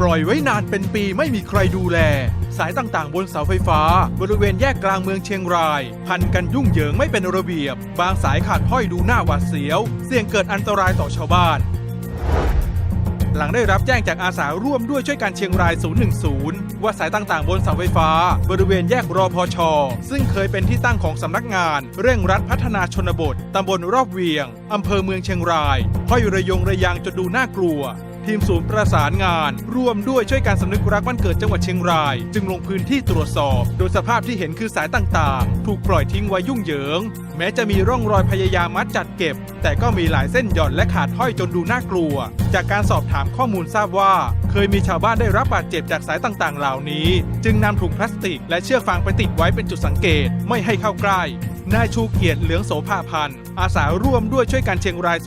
ปล่อยไว้นานเป็นปีไม่มีใครดูแล สายต่างๆ บนเสาไฟฟ้า บริเวณแยกกลางเมืองเชียงราย พันกันยุ่งเหยิงไม่เป็นระเบียบ บางสายขาดห้อยดูหน้าหวาดเสียว เสี่ยงเกิดอันตรายต่อชาวบ้านหลังได้รับแจ้งจากอาสาร่วมด้วยช่วยการเชียงราย 010 ว่าสายต่างๆ บนเสาไฟฟ้า บริเวณแยกรอพชซึ่งเคยเป็นที่ตั้งของสำนักงาน เร่งรัดพัฒนาชนบท ตำบลรอบเวียง อำเภอเมืองเชียงรายห้อยระยงระยางจนดูน่ากลัว ทีมศูนย์ประสานงาน ร่วมด้วยช่วยการสำนึกรักวันเกิดจังหวัดเชียงราย จึงลงพื้นที่ตรวจสอบ โดยสภาพที่เห็นคือสายต่างๆ ถูกปล่อยทิ้งไว้ยุ่งเหยิง แม้จะมีร่องรอยพยายามมัดจัดเก็บ แต่ก็มีหลายเส้นหย่อนและขาดห้อยจนดูน่ากลัว จากการสอบถามข้อมูลทราบว่า เคยมีชาวบ้านได้รับบาดเจ็บจากสายต่างๆ เหล่านี้ จึงนำถุงพลาสติก และเชือกฟางไปติดไว้เป็นจุดสังเกต ไม่ให้เข้าใกล้ นายชูเกียรติเหลืองโสภาพันธ์อาสาร่วมด้วยช่วยการเชียงราย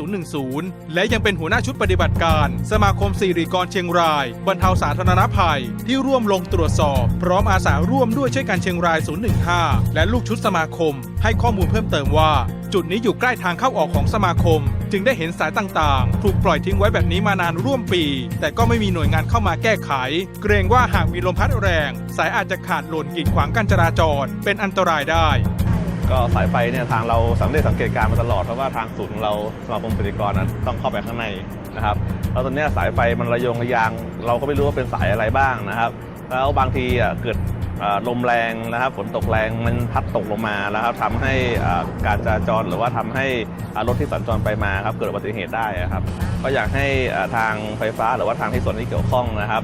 010 และยังเป็นหัวหน้าชุดปฏิบัติการ สมาคมสิริกรเชียงราย บรรเทาสาธารณภัย ที่ร่วมลงตรวจสอบ พร้อมอาสาร่วมด้วยช่วยการเชียงราย 015 และลูกชุดสมาคม ให้ข้อมูลเพิ่มเติมว่า จุดนี้อยู่ใกล้ทางเข้าออกของสมาคม จึงได้เห็นสายต่างๆ ถูกปล่อยทิ้งไว้แบบนี้มานานร่วมปี แต่ก็ไม่มีหน่วยงานเข้ามาแก้ไข เกรงว่าหากมีลมพัดแรง สายอาจจะขาดหล่นกีดขวางการจราจร เป็นอันตรายได้ ก็สายไฟเนี่ยทางเราสำเร็จสังเกตการมาตลอดเพราะว่าทางศูนย์ของเราสมาคมปฏิกรนั้นต้องเข้าไปข้างในนะครับแล้วตอนนี้สายไฟมันระยงระยาง เราก็ไม่รู้ว่าเป็นสายอะไรบ้างนะครับ แล้วบางทีเกิดลมแรงนะครับฝนตกแรงมันพัดตกลงมาแล้วครับทำให้การจราจรหรือว่าทำให้รถที่สัญจรไปมาครับเกิดอุบัติเหตุได้ครับ ก็อยากให้ทางไฟฟ้าหรือว่าทางที่ส่วนที่เกี่ยวข้องนะครับ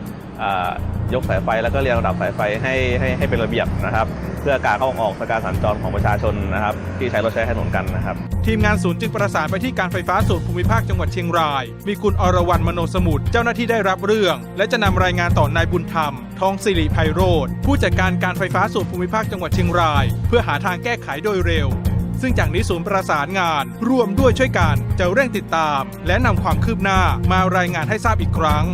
ยกสายไฟแล้วก็เรียงระดับสายไฟให้ให้ให้เป็นระเบียบนะครับ เพื่อการเข้าออกการสัญจรของประชาชนนะครับ ที่ใช้รถใช้ถนนกันนะครับ ทีมงานศูนย์จึงประสานไปที่การไฟฟ้าส่วนภูมิภาคจังหวัดเชียงราย มีคุณอรวรรณมโนสมุทรเจ้าหน้าที่ได้รับเรื่อง และจะนำรายงานต่อนายบุญธรรม ทองสิริไพโรธผู้จัดการการไฟฟ้าส่วนภูมิภาคจังหวัดเชียงราย เพื่อหาทางแก้ไขโดยเร็วซึ่งจากนี้ศูนย์ประสานงาน ร่วมด้วยช่วยกันจะเร่งติดตาม และนำความคืบหน้ามารายงานให้ทราบอีกครั้ง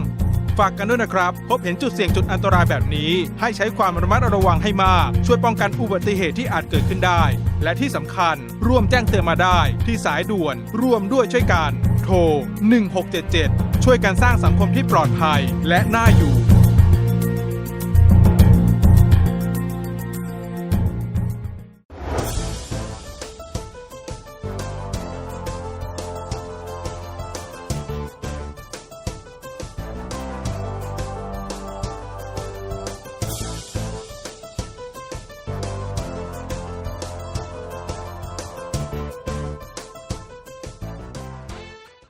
ฝากกันด้วยนะครับ พบเห็นจุดเสี่ยงจุดอันตรายแบบนี้ ให้ใช้ความระมัดระวังให้มาก ช่วยป้องกันอุบัติเหตุที่อาจเกิดขึ้นได้ และที่สำคัญ ร่วมแจ้งเตือนมาได้ ที่สายด่วน ร่วมด้วยช่วยกัน โทร 1677 ช่วยกันสร้างสังคมที่ปลอดภัย และน่าอยู่